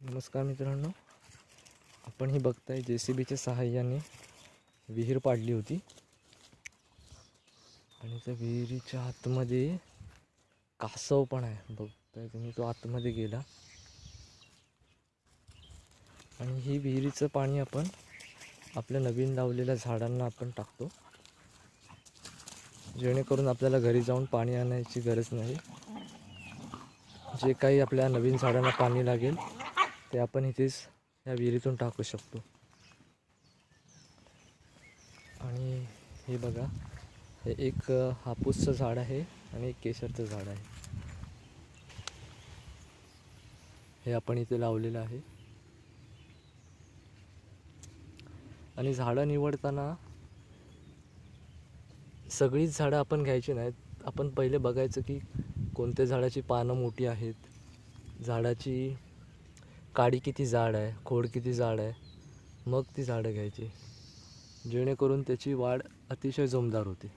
नमस्कार मित्रांनो. आपण ही बघताय जे सी बीच्या सहाय्याने विहीर पाडली होती. आणि त्या विहिरीच्या आतमध्ये कासव पण आहे. बघताय तुम्ही तो आतमध्ये गेला. आणि ही विहिरीचं पाणी आपण आपल्या नवीन लावलेल्या झाडांना आपण टाकतो. जेणेकरून आपल्याला घरी जाऊन पाणी आणायची गरज नाही. जे काही आपल्या नवीन झाडांना पाणी लागेल ते आपण इथेच या विहिरीतून टाकू शकतो. आणि हे बघा हे एक हापूसचं झाड आहे आणि एक केशरचं झाड आहे. हे आपण इथे लावलेलं आहे. आणि झाडं निवडताना सगळीच झाडं आपण घ्यायची नाहीत. आपण पहिले बघायचं की कोणत्या झाडाची पानं मोठी आहेत झाडाची काडी किती जाड आहे खोड किती जाड आहे मग ती झाडं घ्यायची. जेणेकरून त्याची वाढ अतिशय जोमदार होते.